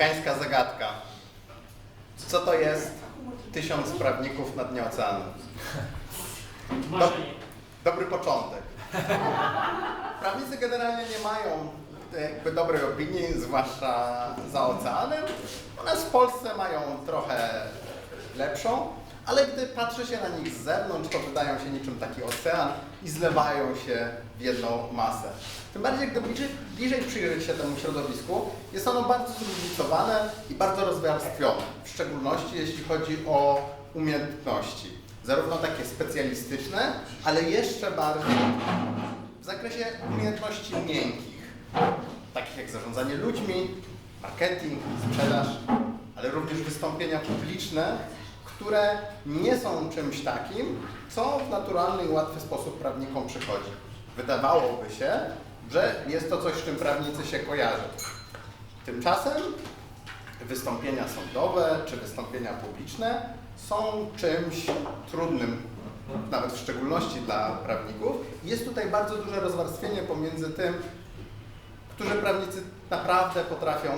Amerykańska zagadka. Co to jest tysiąc prawników na dnie oceanu? Dobry początek. Prawnicy generalnie nie mają jakby dobrej opinii, zwłaszcza za oceanem. U nas w Polsce mają trochę lepszą, ale gdy patrzy się na nich z zewnątrz, to wydają się niczym taki ocean i zlewają się w jedną masę. Tym bardziej, gdy bliżej, bliżej przyjrzeć się temu środowisku, jest ono bardzo zróżnicowane i bardzo rozwarstwione, w szczególności jeśli chodzi o umiejętności. Zarówno takie specjalistyczne, ale jeszcze bardziej w zakresie umiejętności miękkich, takich jak zarządzanie ludźmi, marketing, sprzedaż, ale również wystąpienia publiczne, które nie są czymś takim, co w naturalny i łatwy sposób prawnikom przychodzi. Wydawałoby się, że jest to coś, z czym prawnicy się kojarzą. Tymczasem wystąpienia sądowe czy wystąpienia publiczne są czymś trudnym, nawet w szczególności dla prawników. Jest tutaj bardzo duże rozwarstwienie pomiędzy tym, którzy prawnicy naprawdę potrafią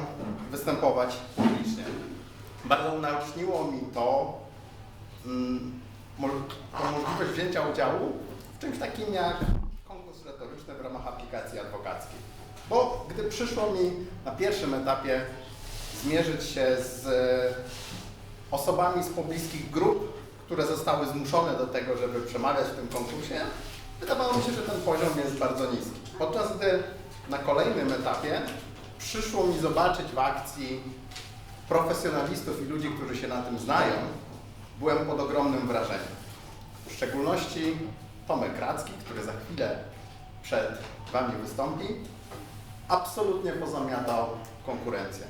występować publicznie. Bardzo unaoczniło mi to, tą możliwość wzięcia udziału w czymś takim jak konkurs retoryczny w ramach aplikacji adwokackiej. Bo gdy przyszło mi na pierwszym etapie zmierzyć się z e, osobami z pobliskich grup, które zostały zmuszone do tego, żeby przemawiać w tym konkursie, wydawało mi się, że ten poziom jest bardzo niski. Podczas gdy na kolejnym etapie przyszło mi zobaczyć w akcji profesjonalistów i ludzi, którzy się na tym znają, byłem pod ogromnym wrażeniem. W szczególności Tomek Radzki, który za chwilę przed Wami wystąpi, absolutnie pozamiatał konkurencję.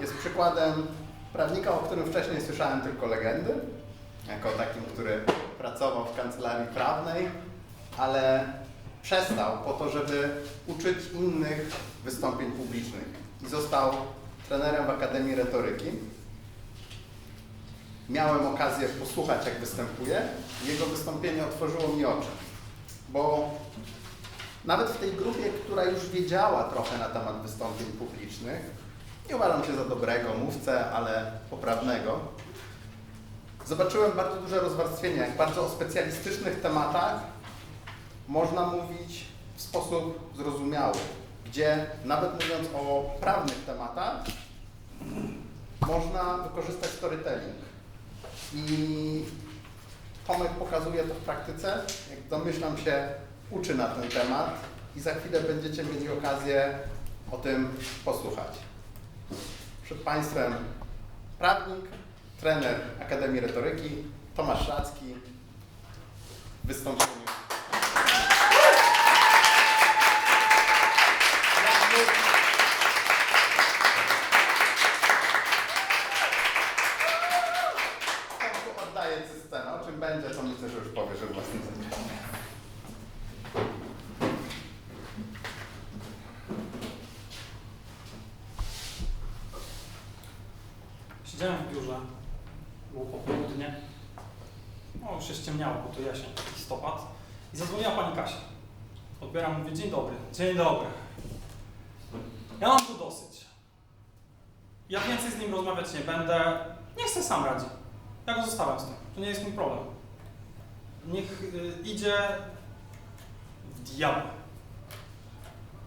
Jest przykładem prawnika, o którym wcześniej słyszałem tylko legendy, jako takim, który pracował w kancelarii prawnej, ale przestał po to, żeby uczyć innych wystąpień publicznych i został trenerem w Akademii Retoryki. Miałem okazję posłuchać, jak występuje. Jego wystąpienie otworzyło mi oczy, bo nawet w tej grupie, która już wiedziała trochę na temat wystąpień publicznych, nie uważam się za dobrego mówcę, ale poprawnego, zobaczyłem bardzo duże rozwarstwienie, jak bardzo o specjalistycznych tematach można mówić w sposób zrozumiały, gdzie nawet mówiąc o prawnych tematach, można wykorzystać storytelling. I Tomek pokazuje to w praktyce, jak domyślam się, uczy na ten temat i za chwilę będziecie mieli okazję o tym posłuchać. Przed Państwem prawnik, trener Akademii Retoryki, Tomasz Radzki, w wystąpieniu. Tomku, oddaję Ci scenę. O czym będzie, to myślę, że już powiesz we własnym zdaniu. Siedziałem w biurze, było popołudnie, no już się ściemniało, bo to jesień, listopad i zadzwoniła pani Kasia. Odbieram, mówię, dzień dobry, dzień dobry. Ja mam tu dosyć. Ja więcej z nim rozmawiać nie będę, niech sobie sam radzi. Ja go zostawiam z tym, to nie jest mój problem. Niech y, idzie w diabły.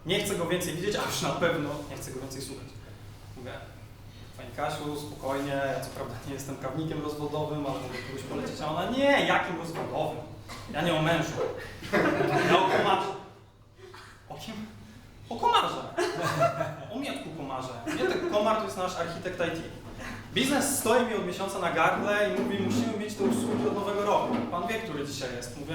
Nie chcę go więcej widzieć, a już na pewno nie chcę go więcej słuchać. Mówię, Pani Kasiu, spokojnie, ja co prawda nie jestem prawnikiem rozwodowym, ale mogę kogoś polecić, a ona nie, jakim rozwodowym? Ja nie o mężu, ja o komarze. O kim? O komarze. O Mietku komarze. Mietek komar to jest nasz architekt IT. Biznes stoi mi od miesiąca na gardle i mówi, musimy mieć te usługi od nowego roku. Pan wie, który dzisiaj jest. Mówię,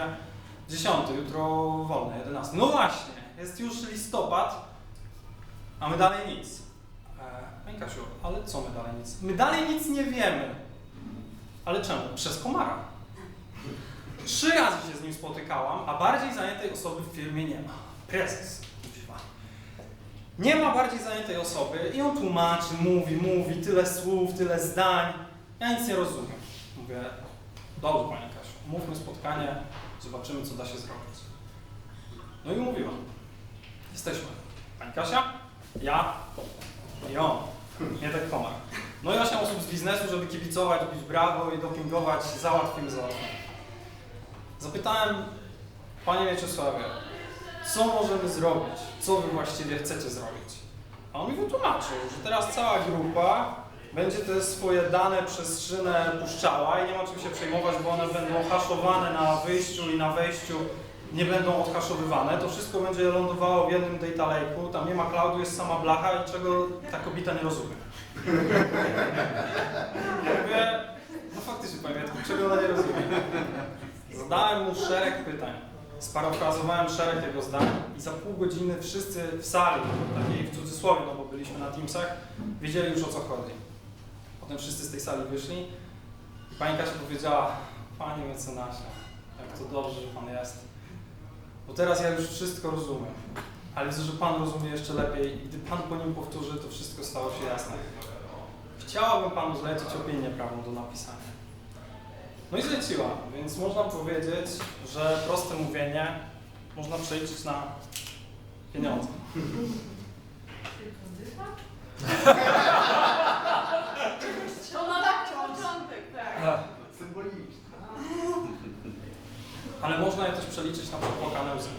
10, jutro wolne, 11. No właśnie, jest już listopad, a my dalej nic. E, Pani Kasiu, ale co my dalej nic? My dalej nic nie wiemy. Ale czemu? Przez komara. Trzy razy się z nim spotykałam, a bardziej zajętej osoby w firmie nie ma. Prezes. Nie ma bardziej zajętej osoby i on tłumaczy, mówi, mówi, tyle słów, tyle zdań. Ja nic nie rozumiem. Mówię, dobrze Pani Kasiu, mówmy spotkanie, zobaczymy co da się zrobić. No i mówiłam. Jesteśmy. Pani Kasia, ja i on. Nie tak komar. No i 8 osób z biznesu, żeby kibicować, bić brawo i dopingować, załatwimy, załatwimy. Zapytałem, Panie Mieczysławie, co możemy zrobić? Co Wy właściwie chcecie zrobić? A on mi wytłumaczył, że teraz cała grupa będzie te swoje dane przez szynę puszczała i nie ma czym się przejmować, bo one będą haszowane na wyjściu i na wejściu nie będą odhaszowywane. To wszystko będzie lądowało w jednym data lake'u, tam nie ma cloudu, jest sama blacha i czego ta kobieta nie rozumie. Ja mówię, no faktycznie panie Jacku, czego ona nie rozumie? Zadałem mu szereg pytań. Sparafrazowałem szereg jego zdań i za pół godziny wszyscy w sali, takiej w cudzysłowie, no bo byliśmy na Teamsach, wiedzieli już o co chodzi. Potem wszyscy z tej sali wyszli i pani Kasia powiedziała, Panie mecenasie, jak to dobrze, że Pan jest. Bo teraz ja już wszystko rozumiem, ale widzę, że Pan rozumie jeszcze lepiej i gdy Pan po nim powtórzy, to wszystko stało się jasne. Chciałabym Panu zlecić opinię prawną do napisania. No i zleciła, więc można powiedzieć, że proste mówienie można przeliczyć na pieniądze. To na tak początek, tak. Symboliczne. Ale przeliczyć na przepłakane łzy.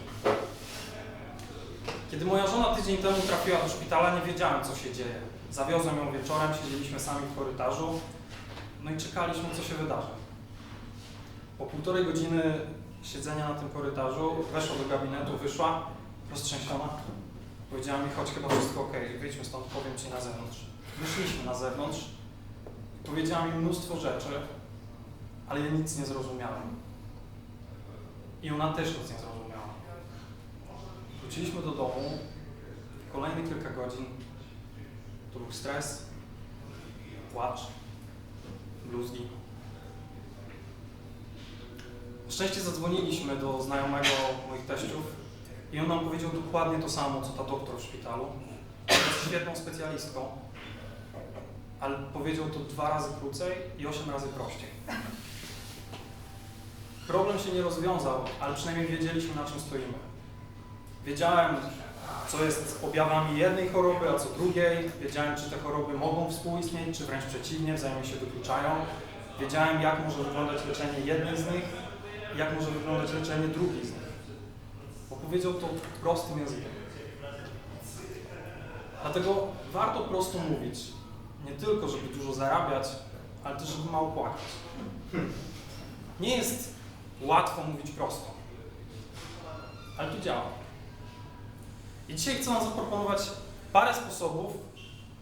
Kiedy moja żona tydzień temu trafiła do szpitala, nie wiedziałem, co się dzieje. Zawiozłem ją wieczorem, siedzieliśmy sami w korytarzu, no i czekaliśmy, co się wydarzy. Po półtorej godziny siedzenia na tym korytarzu weszła do gabinetu, wyszła, roztrzęsiona. Powiedziała mi, chodź, chyba wszystko ok, wyjdźmy stąd, powiem Ci na zewnątrz. Wyszliśmy na zewnątrz, powiedziała mi mnóstwo rzeczy, ale ja nic nie zrozumiałem. I ona też nic nie zrozumiała. Wróciliśmy do domu. Kolejne kilka godzin. To był stres, płacz, bluzgi. Na szczęście zadzwoniliśmy do znajomego moich teściów i on nam powiedział dokładnie to samo, co ta doktor w szpitalu. Jest świetną specjalistką, ale powiedział to dwa razy krócej i osiem razy prościej. Problem się nie rozwiązał, ale przynajmniej wiedzieliśmy na czym stoimy. Wiedziałem, co jest objawami jednej choroby, a co drugiej. Wiedziałem, czy te choroby mogą współistnieć, czy wręcz przeciwnie, wzajemnie się wykluczają. Wiedziałem, jak może wyglądać leczenie jednej z nich, jak może wyglądać leczenie drugiej z nich. Bo powiedział to prostym językiem. Dlatego warto prosto mówić. Nie tylko, żeby dużo zarabiać, ale też, żeby mało płacić. Nie jest łatwo mówić prosto, ale to działa. I dzisiaj chcę Wam zaproponować parę sposobów,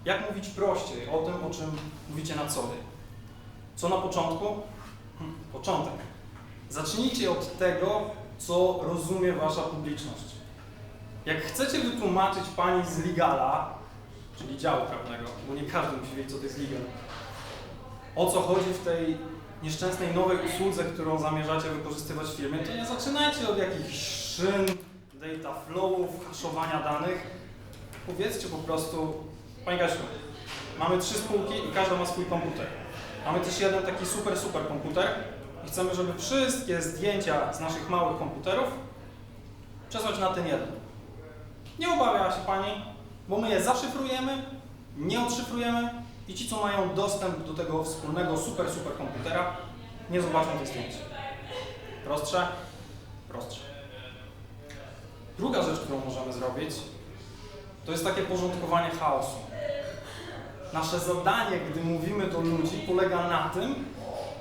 jak mówić prościej o tym, o czym mówicie na co dzień. Co na początku? Hmm, Początek. Zacznijcie od tego, co rozumie Wasza publiczność. Jak chcecie wytłumaczyć Pani z Ligala, czyli działu prawnego, bo nie każdy musi wiedzieć, co to jest legal, o co chodzi w tej nieszczęsnej nowej usłudze, którą zamierzacie wykorzystywać w firmie, to nie zaczynajcie od jakichś szyn, data flowów, haszowania danych. Powiedzcie po prostu, Pani Kasiu, mamy trzy spółki i każda ma swój komputer. Mamy też jeden taki super, super komputer i chcemy, żeby wszystkie zdjęcia z naszych małych komputerów przesłać na ten jeden. Nie obawia się Pani, bo my je zaszyfrujemy, nie odszyfrujemy i ci, co mają dostęp do tego wspólnego super, super komputera, nie zobaczą tych zdjęć. Prostsze? Prostsze. Druga rzecz, którą możemy zrobić, to jest takie porządkowanie chaosu. Nasze zadanie, gdy mówimy do ludzi, polega na tym,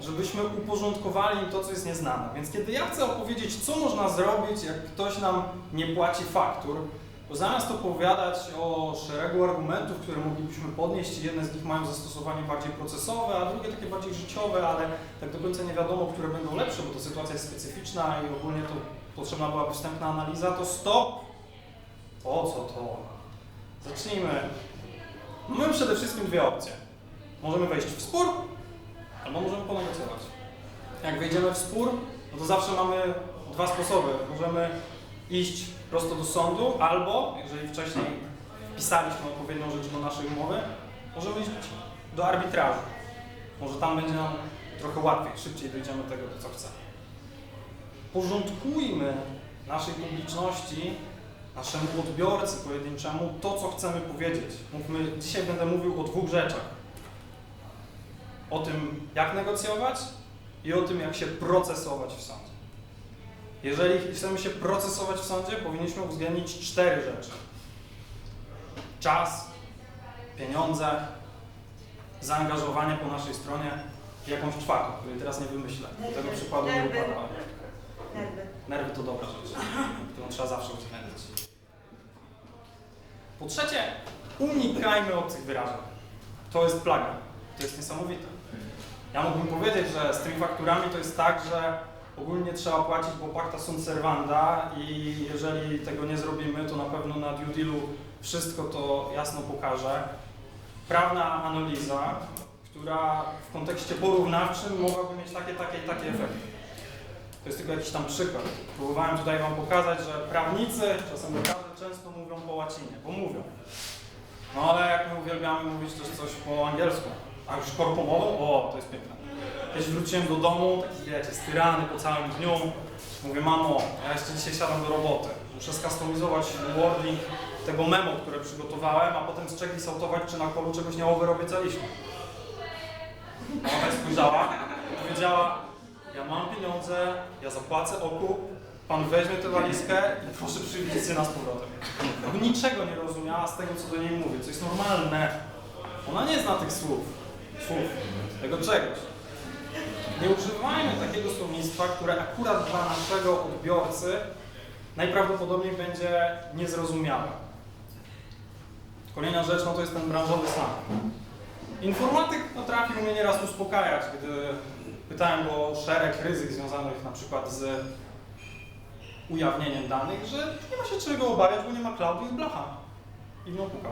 żebyśmy uporządkowali im to, co jest nieznane. Więc kiedy ja chcę opowiedzieć, co można zrobić, jak ktoś nam nie płaci faktur, to zamiast opowiadać o szeregu argumentów, które moglibyśmy podnieść, jedne z nich mają zastosowanie bardziej procesowe, a drugie takie bardziej życiowe, ale tak do końca nie wiadomo, które będą lepsze, bo to sytuacja jest specyficzna i ogólnie to potrzebna była wstępna analiza, to stop! Po co to? Zacznijmy. Mamy przede wszystkim dwie opcje. Możemy wejść w spór, albo możemy ponegocjować. Jak wejdziemy w spór, no to zawsze mamy dwa sposoby. Możemy iść prosto do sądu, albo, jeżeli wcześniej wpisaliśmy odpowiednią rzecz do naszej umowy, możemy iść do arbitrażu. Może tam będzie nam trochę łatwiej, szybciej dojdziemy do tego, co chcemy. Porządkujmy naszej publiczności naszemu odbiorcy pojedynczemu to, co chcemy powiedzieć. Mówmy, dzisiaj będę mówił o dwóch rzeczach. O tym, jak negocjować i o tym, jak się procesować w sądzie. Jeżeli chcemy się procesować w sądzie, powinniśmy uwzględnić cztery rzeczy. Czas, pieniądze, zaangażowanie po naszej stronie i jakąś czwartą, której teraz nie wymyślę. Do tego przykładu nie Nerwy. upadała. Nerwy. Nerwy to dobra rzecz, którą trzeba zawsze uwzględnić. Po trzecie, unikajmy obcych wyrażeń. To jest plaga. To jest niesamowite. Ja mógłbym powiedzieć, że z tymi fakturami to jest tak, że ogólnie trzeba płacić, bo pacta sunt servanda i jeżeli tego nie zrobimy, to na pewno na due dealu wszystko to jasno pokaże. Prawna analiza, która w kontekście porównawczym mogłaby mieć takie, takie i takie efekty. To jest tylko jakiś tam przykład. Próbowałem tutaj Wam pokazać, że prawnicy, czasem lekarze często mówią po łacinie, bo mówią. No ale jak my uwielbiamy mówić też coś po angielsku, a już korpomową, o, to jest piękne. Kiedyś wróciłem do domu, taki wiecie, styrany po całym dniu. Mówię, mamo, ja jeszcze dzisiaj siadam do roboty. Muszę skustomizować wording tego memo, które przygotowałem, a potem zchecklisautować, czy na kolu czegoś nie overobiecaliśmy. Ona spojrzała i powiedziała, ja mam pieniądze, ja zapłacę okup, pan weźmie tę walizkę i proszę przywieźć syna z powrotem. Niczego nie rozumiała z tego, co do niej mówię, co jest normalne. Ona nie zna tych słów, słów, tego czegoś. Nie używajmy takiego słownictwa, które akurat dla naszego odbiorcy najprawdopodobniej będzie niezrozumiałe. Kolejna rzecz, no to jest ten branżowy slang. Informatyk potrafił mnie nieraz uspokajać, gdy pytałem go o szereg ryzyk związanych na przykład z ujawnieniem danych, że nie ma się czego obawiać, bo nie ma cloudu, jest blacha. I mnie opukał.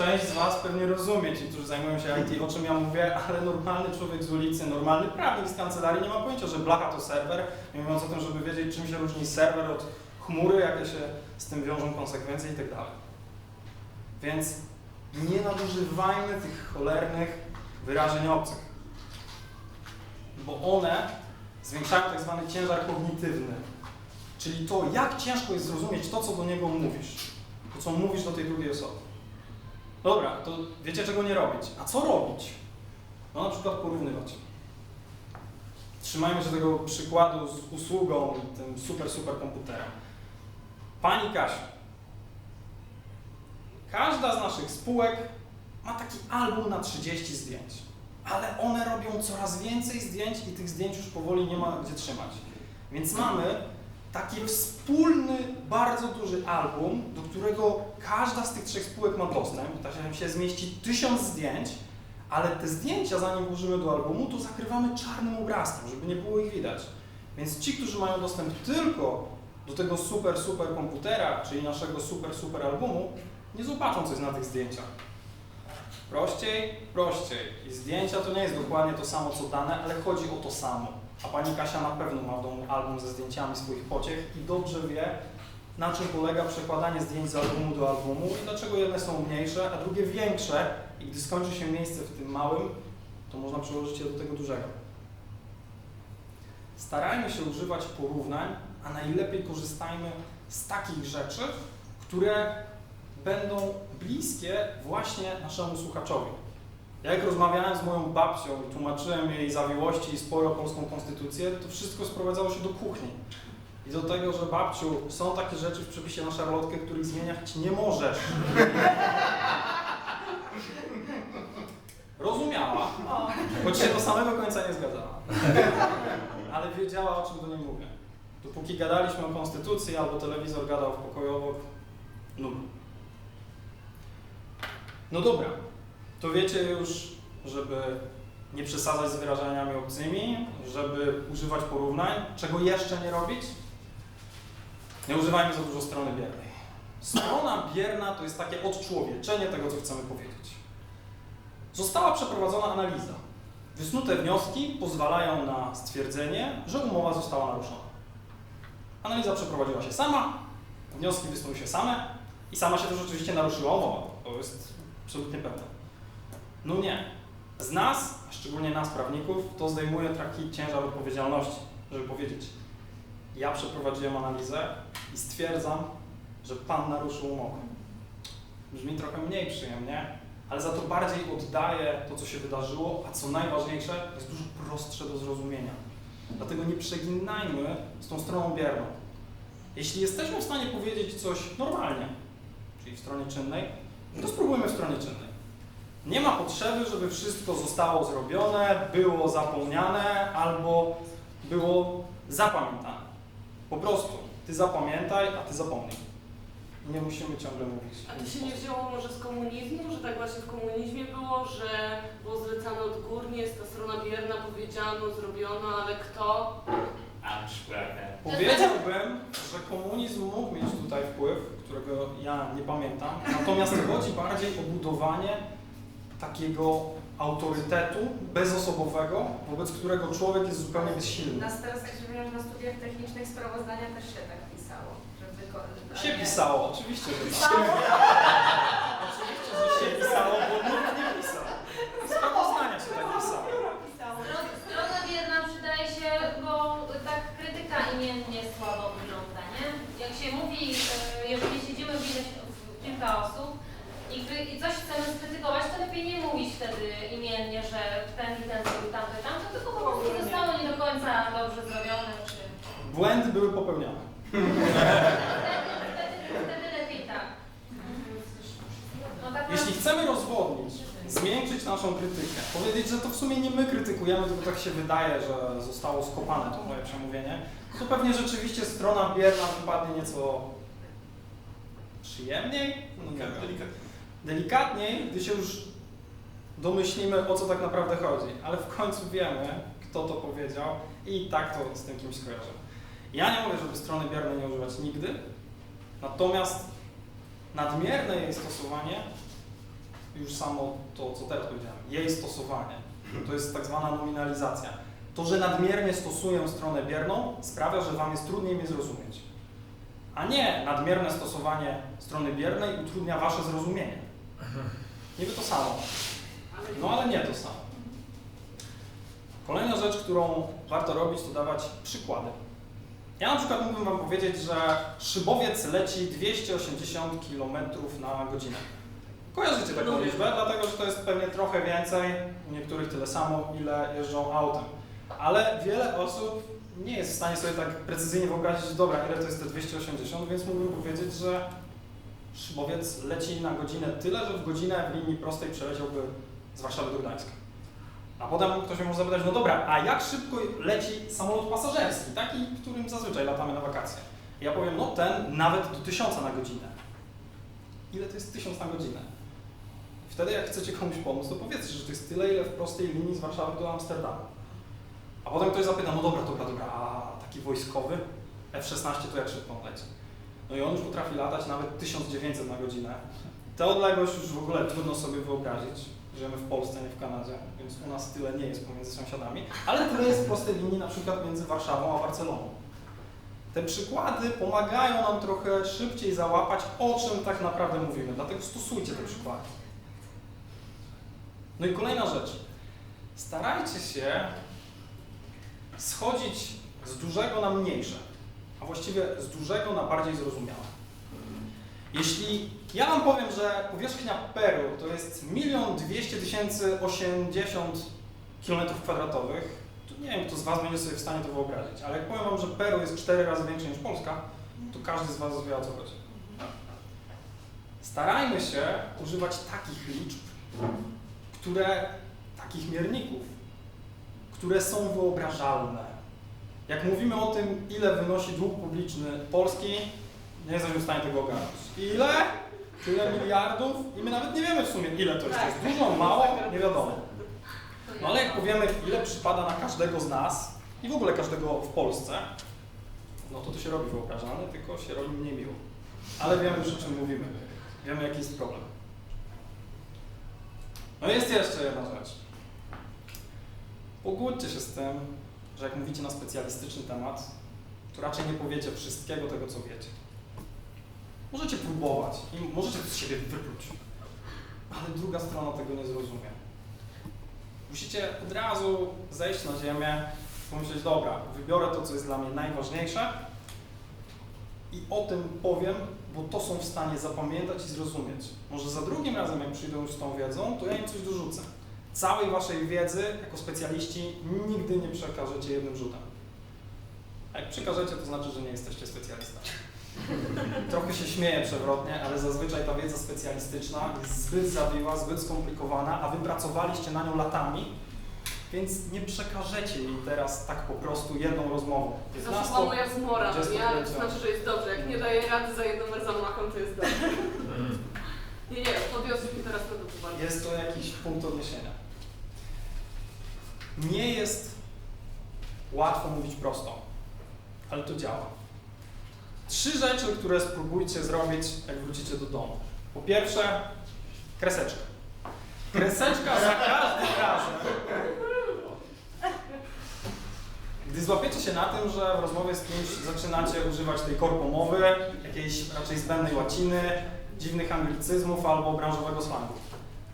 Część z Was pewnie rozumie, ci, którzy zajmują się IT, o czym ja mówię, ale normalny człowiek z ulicy, normalny prawnik z kancelarii nie ma pojęcia, że blacha to serwer, nie mówiąc o tym, żeby wiedzieć, czym się różni serwer od chmury, jakie się z tym wiążą konsekwencje i tak. Więc nie nadużywajmy tych cholernych wyrażeń obcych, bo one zwiększają tak zwany ciężar kognitywny, czyli to, jak ciężko jest zrozumieć to, co do niego mówisz, to, co mówisz do tej drugiej osoby. Dobra, to wiecie, czego nie robić. A co robić? No na przykład porównywać. Trzymajmy się tego przykładu z usługą tym super, super komputerem. Pani Kasiu, każda z naszych spółek ma taki album na 30 zdjęć, ale one robią coraz więcej zdjęć i tych zdjęć już powoli nie ma gdzie trzymać. Więc mamy taki wspólny, bardzo duży album, do którego każda z tych trzech spółek ma dostęp. Tak się zmieści tysiąc zdjęć, ale te zdjęcia, zanim włożymy do albumu, to zakrywamy czarnym obrazkiem, żeby nie było ich widać. Więc ci, którzy mają dostęp tylko do tego super, super komputera, czyli naszego super, super albumu, nie zobaczą, co jest na tych zdjęciach. Prościej, prościej. I zdjęcia to nie jest dokładnie to samo, co dane, ale chodzi o to samo. A pani Kasia na pewno ma w domu album ze zdjęciami swoich pociech i dobrze wie, na czym polega przekładanie zdjęć z albumu do albumu i dlaczego jedne są mniejsze, a drugie większe i gdy skończy się miejsce w tym małym, to można przełożyć je do tego dużego. Starajmy się używać porównań, a najlepiej korzystajmy z takich rzeczy, które będą bliskie właśnie naszemu słuchaczowi. Ja jak rozmawiałem z moją babcią i tłumaczyłem jej zawiłości i spory o polską konstytucję, to wszystko sprowadzało się do kuchni. I do tego, że babciu, są takie rzeczy w przepisie na szarlotkę, których zmieniać nie możesz. Rozumiała, choć się do samego końca nie zgadzała. Ale wiedziała, o czym do niej mówię. Dopóki gadaliśmy o konstytucji albo telewizor gadał w pokoju obok, nudno. No dobra, to wiecie już, żeby nie przesadzać z wyrażeniami obcymi, żeby używać porównań. Czego jeszcze nie robić? Nie używajmy za dużo strony biernej. Strona bierna to jest takie odczłowieczenie tego, co chcemy powiedzieć. Została przeprowadzona analiza. Wysnute wnioski pozwalają na stwierdzenie, że umowa została naruszona. Analiza przeprowadziła się sama, wnioski wysnuły się same i sama się też oczywiście naruszyła umowa. To jest absolutnie pewne. No nie. Z nas, a szczególnie nas prawników, to zdejmuje taki ciężar odpowiedzialności, żeby powiedzieć Ja przeprowadziłem analizę i stwierdzam, że pan naruszył umowę. Brzmi trochę mniej przyjemnie, ale za to bardziej oddaje to, co się wydarzyło, a co najważniejsze, jest dużo prostsze do zrozumienia. Dlatego nie przeginajmy z tą stroną bierną. Jeśli jesteśmy w stanie powiedzieć coś normalnie, czyli w stronie czynnej, to spróbujmy w stronie czynnej. Nie ma potrzeby, żeby wszystko zostało zrobione, było zapomniane albo było zapamiętane. Po prostu ty zapamiętaj, a ty zapomnij. Nie musimy ciągle mówić. A to się nie wzięło może z komunizmu, że tak właśnie w komunizmie było, że było zlecane odgórnie, jest ta strona bierna, powiedziano, zrobiono, ale kto? Powiedziałbym, że komunizm mógł mieć tutaj wpływ, którego ja nie pamiętam, natomiast chodzi bardziej o budowanie takiego autorytetu bezosobowego, wobec którego człowiek jest zupełnie bezsilny. Nas teraz, jak się wiem, na studiach technicznych sprawozdania też się tak pisało, że wyko- Się pisało, oczywiście, że tak. Oczywiście, że się pisało, bo nikt nie pisał. Sprawozdania się tak pisało. Stro- Strona bierna przydaje się, bo tak krytyka imiennie słabo wygląda, nie? Jak się mówi, e, jeżeli kilka osób i, i coś chcemy skrytykować, to lepiej nie mówić wtedy imiennie, że ten i ten zrobił tamto i tamto, tylko po prostu zostało nie do końca dobrze zrobione, czy... Błędy były popełniane. Wtedy, wtedy, wtedy lepiej tak. No tak Jeśli chcemy rozwodnić, zmiękczyć naszą krytykę, powiedzieć, że to w sumie nie my krytykujemy, tylko tak się wydaje, że zostało skopane to moje przemówienie, to pewnie rzeczywiście strona bierna wypadnie nieco przyjemniej, no nie wiem, delikatniej, gdy się już domyślimy, o co tak naprawdę chodzi, ale w końcu wiemy, kto to powiedział i tak to z tym kimś skojarzy. Ja nie mówię, żeby strony biernej nie używać nigdy, natomiast nadmierne jej stosowanie, już samo to, co teraz powiedziałem, jej stosowanie, to jest tak zwana nominalizacja. To, że nadmiernie stosuję stronę bierną, sprawia, że Wam jest trudniej mnie zrozumieć. A nie nadmierne stosowanie strony biernej utrudnia Wasze zrozumienie. Niby to samo. No ale nie to samo. Kolejna rzecz, którą warto robić, to dawać przykłady. Ja na przykład mógłbym Wam powiedzieć, że szybowiec leci 280 km na godzinę. Kojarzycie taką liczbę, dlatego że to jest pewnie trochę więcej, u niektórych tyle samo, ile jeżdżą autem. Ale wiele osób nie jest w stanie sobie tak precyzyjnie wyobrazić, dobra, ile to jest te 280, więc mógłbym powiedzieć, że szybowiec leci na godzinę tyle, że w godzinę w linii prostej przeleciałby z Warszawy do Gdańska. A potem ktoś mnie może zapytać, no dobra, a jak szybko leci samolot pasażerski, taki, którym zazwyczaj latamy na wakacje? Ja powiem, no ten nawet do 1000 na godzinę. Ile to jest 1000 na godzinę? Wtedy jak chcecie komuś pomóc, to powiedzcie, że to jest tyle, ile w prostej linii z Warszawy do Amsterdamu. A potem ktoś zapyta, no dobra, dobra, dobra, a taki wojskowy F-16 to jak szybko on leci? No i on już potrafi latać nawet 1900 na godzinę. Tę odległość już w ogóle trudno sobie wyobrazić. Żyjemy w Polsce, nie w Kanadzie, więc u nas tyle nie jest pomiędzy sąsiadami, ale tyle jest w prostej linii na przykład między Warszawą a Barceloną. Te przykłady pomagają nam trochę szybciej załapać, o czym tak naprawdę mówimy, dlatego stosujcie te przykłady. No i kolejna rzecz. Starajcie się schodzić z dużego na mniejsze, a właściwie z dużego na bardziej zrozumiałe. Jeśli ja Wam powiem, że powierzchnia Peru to jest 1 200 080 km kwadratowych, to nie wiem, kto z Was będzie sobie w stanie to wyobrazić, ale jak powiem Wam, że Peru jest 4 razy większe niż Polska, to każdy z Was wie o co chodzi. Starajmy się używać takich liczb, które, takich mierników, które są wyobrażalne. Jak mówimy o tym, ile wynosi dług publiczny Polski, nie jesteśmy w stanie tego ogarnąć. Ile? Tyle miliardów i my nawet nie wiemy w sumie ile to jest. To jest dużo, mało, nie wiadomo. No ale jak powiemy, ile przypada na każdego z nas i w ogóle każdego w Polsce, no to to się robi wyobrażalne, tylko się robi mniej miło. Ale wiemy już o czym mówimy. Wiemy jaki jest problem. No jest jeszcze jedna rzecz. Pogódźcie się z tym, że jak mówicie na specjalistyczny temat, to raczej nie powiecie wszystkiego tego, co wiecie. Możecie próbować i możecie z siebie wypluć, ale druga strona tego nie zrozumie. Musicie od razu zejść na ziemię pomyśleć, dobra, wybiorę to, co jest dla mnie najważniejsze i o tym powiem, bo to są w stanie zapamiętać i zrozumieć. Może za drugim razem, jak przyjdą z tą wiedzą, to ja im coś dorzucę. Całej waszej wiedzy jako specjaliści nigdy nie przekażecie jednym rzutem. A jak przekażecie, to znaczy, że nie jesteście specjalistami. Trochę się śmieję przewrotnie, ale zazwyczaj ta wiedza specjalistyczna jest zbyt zawiła, zbyt skomplikowana, a wy pracowaliście na nią latami, więc nie przekażecie jej teraz tak po prostu jedną rozmową. To 15 była moja zmora, ja, to 25. znaczy, że jest dobrze. Jak nie daję rady za jedną zamachą, to jest dobrze. Nie, nie, podniosłeś mi teraz na bardzo. Jest to jakiś punkt odniesienia. Nie jest łatwo mówić prosto, ale to działa. Trzy rzeczy, które spróbujcie zrobić, jak wrócicie do domu. Po pierwsze, kreseczka. Kreseczka za każdym razem. Gdy złapiecie się na tym, że w rozmowie z kimś zaczynacie używać tej korpomowy, jakiejś raczej zbędnej łaciny, dziwnych anglicyzmów albo branżowego slangu.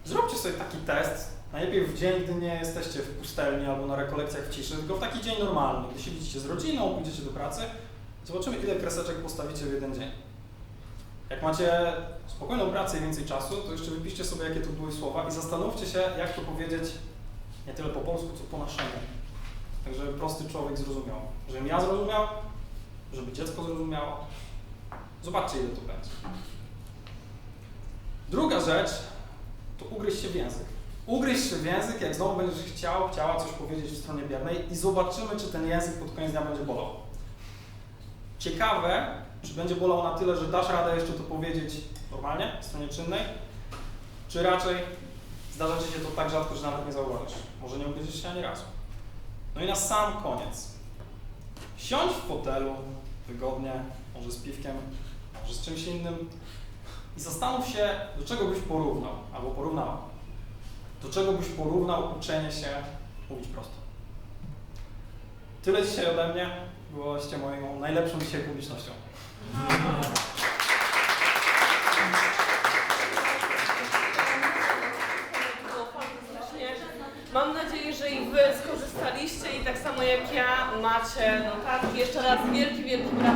Zróbcie sobie taki test, najlepiej w dzień, gdy nie jesteście w pustelni albo na rekolekcjach w ciszy, tylko w taki dzień normalny, gdy siedzicie z rodziną, pójdziecie do pracy, zobaczymy ile kreseczek postawicie w jeden dzień. Jak macie spokojną pracę i więcej czasu, to jeszcze wypiszcie sobie, jakie to były słowa i zastanówcie się, jak to powiedzieć nie tyle po polsku, co po naszemu. Tak, żeby prosty człowiek zrozumiał. Żebym ja zrozumiał, żeby dziecko zrozumiało. Zobaczcie, ile to będzie. Druga rzecz to ugryźć się w język. Ugryźć się w język, jak znowu będziesz chciał, chciała coś powiedzieć w stronie biernej i zobaczymy, czy ten język pod koniec dnia będzie bolał. Ciekawe, czy będzie bolał na tyle, że dasz radę jeszcze to powiedzieć normalnie, w stronie czynnej, czy raczej zdarza Ci się to tak rzadko, że nawet nie zauważysz. Może nie ugryziesz się ani razu. No i na sam koniec. Siądź w fotelu, wygodnie, może z piwkiem, może z czymś innym i zastanów się, do czego byś porównał, albo porównała. Do czego byś porównał uczenie się mówić prosto. Tyle dzisiaj ode mnie. Byłyście moją najlepszą dzisiaj publicznością. Mam nadzieję, że i Wy skorzystaliście i tak samo jak ja macie notatki. Jeszcze raz wielki, wielki brawa dla